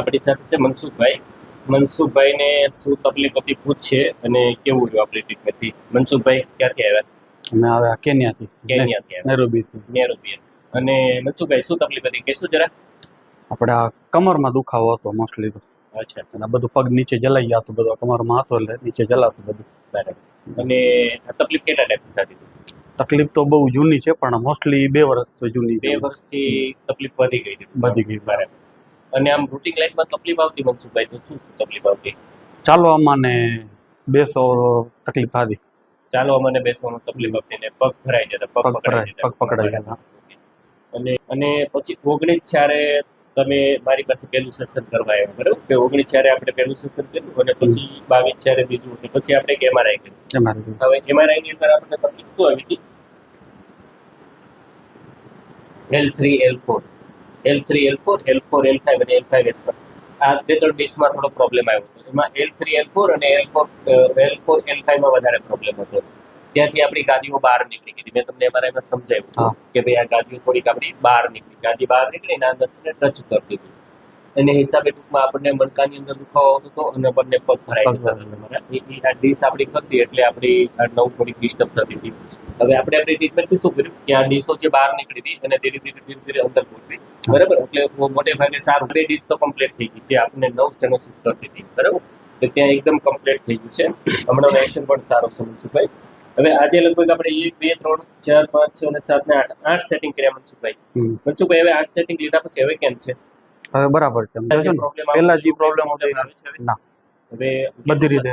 આપણી સાથે છે મનસુખભાઈ. મનસુખભાઈને શું તકલીફ હતી પૂછશે અને કેવું રહ્યું આપણી ટ્રીટમેન્ટથી મનસુખભાઈ ક્યાંથી આવ્યા? અમે આવ્યા કેન્યાથી. કેન્યાથી નેરોબીથી. નેરોબી. અને મનસુખભાઈ શું તકલીફ હતી? કહેશું જરા. આપણા કમરમાં દુખાવો હતો મોસ્ટલી તો. અચ્છા. અને બધું પગ નીચે જલાઈ જતું બધું કમરમાં હતો એટલે નીચે જલાતું બધું. બરાબર. અને આ તકલીફ કેટલા ટાઈમ થતી હતી? તકલીફ તો બહુ જૂની છે પણ મોસ્ટલી બે વર્ષ જૂની બે વર્ષથી તકલીફ વધી ગઈ વધી ગઈ. બરાબર. અને આમ રૂટિંગ લાઈફમાં તકલીફ આવતી મનસુખભાઈ તો શું તકલીફ આવતી? ચાલવામાં ને બેસો તકલીફ આવી. ચાલવામાં ને બેસવાનું તકલીફ આવતી ને પગ ભરાઈ જતા પગ પકડાઈ પગ પકડાઈ જતા. અને અને પછી ઓગણીસ ચારે તમે મારી પાસે પહેલું સેશન કરવા આવ્યા બરાબર? કે ઓગણીસ ચારે આપણે પહેલું સેશન કર્યું અને પછી બાવીસ ચારે બીજું અને પછી આપણે એક એમઆરઆઈ કર્યું હવે એમઆરઆઈ ની અંદર આપણને તકલીફ શું આવી હતી? L three L four L three L four L four L five અને એલ ફાઈવ એસ આ બે ત્રણ ડિશમાં થોડો પ્રોબ્લેમ આવ્યો હતો. એમાં એલ થ્રી એલ ફોર અને L four L four L ફાઈવમાં વધારે પ્રોબ્લેમ હતો. ત્યાંથી આપણી ગાદીઓ બહાર નીકળી ગઈ મેં તમને અમારા એમાં સમજાવ્યું કે ભાઈ આ ગાદીઓ થોડીક આપણી બહાર નીકળી. ગાદી બહાર નીકળી ને અંદર ટચ કરતી હતી એને હિસાબે ટૂંકમાં આપણને મણકાની અંદર દુખાવો આવતો હતો અને બંને પગ ભરાઈ જતા હતા આ ડીશ આપણી ખસી એટલે આપણી નવ થોડીક ડિસ્ટર્બ થતી હતી. હવે આપણે આપણી ટ્રીટમેન્ટથી શું કર્યું? કે આ ડીશો જે બહાર નીકળી હતી અને ધીરે ધીરે ધીરે ધીરે અંદર ગોઠવી. બરાબર? એટલે મોટે ભાગે સારું. ડીશ તો કમ્પ્લીટ થઈ ગઈ જે આપણે નવ સ્ટેનોસિસ કરતી હતી. બરાબર? એટલે ત્યાં એકદમ કમ્પ્લીટ થઈ ગયું છે. હમણાં એક્શન પણ સારો છે ભાઈ. હવે આજે લગભગ આપણે એક બે ત્રણ ચાર પાંચ છ અને સાત ને આઠ આઠ સેટિંગ કર્યા મનસુખભાઈ. મનસુખભાઈ હવે આઠ સેટિંગ લીધા પછી હવે કેમ છે? હવે બરાબર છે. પહેલા જે પ્રોબ્લેમ હતો ના. હવે બધી રીતે.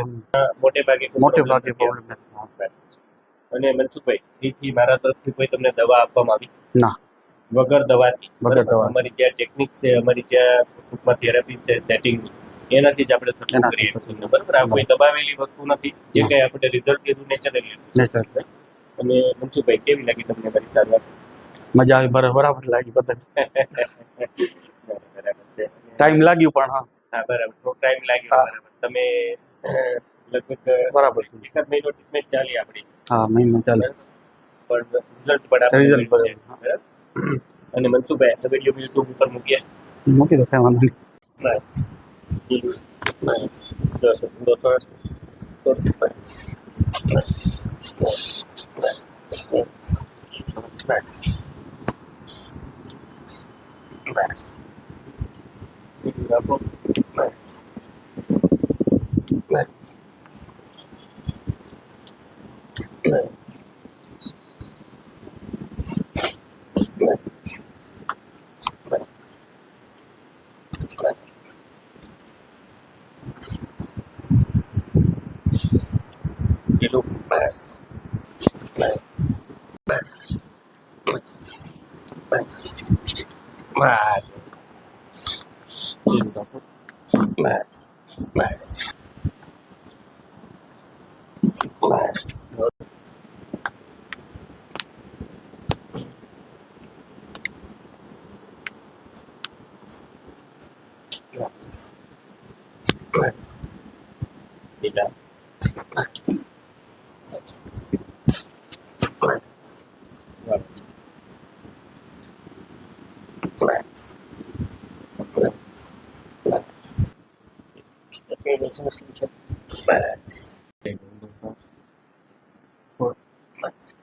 મોટે ભાગે મોટે ભાગે પ્રોબ્લેમ અને મનસુખભાઈ એથી મારા તરફથી કોઈ તમને દવા આપવામાં આવી? ના. વગર દવાથી. વગર દવા. અમારી જ્યાં ટેકનિક છે અમારી જ્યાં ટૂંકમાં થેરાપી છે સેટિંગ એનાથી જ આપણે એનાથી કરીએ છીએ. બરાબર? આ કોઈ દબાવેલી વસ્તુ નથી. જે કઈ આપણે રિઝલ્ટ કીધું નેચરલી નેચર અને મનસુભાઈ કેવી લાગી તમને મારી સારવાર મજા આવી બરાબર બરાબર લાગી બધા બરાબર છે. ટાઈમ લાગ્યું પણ હા. હા બરાબર. થોડો ટાઈમ લાગ્યો બરાબર. તમે લગભગ બરાબર છે. મહિનો ટ્રીટમેન્ટ ચાલી આપણી. હા મહિનો ચાલે. પણ રિઝલ્ટ બરાબર છે. બરાબર. બરાબર? અને મનસુખભાઈ આ વીડિયો યુટ્યુબ ઉપર મૂકીએ મૂકી દો કાંઈ વાંધો નહીં બસ બસ સરસ ઊંડો સરસ સરસ બસ બસ બસ બસ બસ બસ બીજું રાખો You look mad. Mad. Mad. Mad. practice, practice, develop, practice, practice, practice. Okay, let's just look at practice. For practice.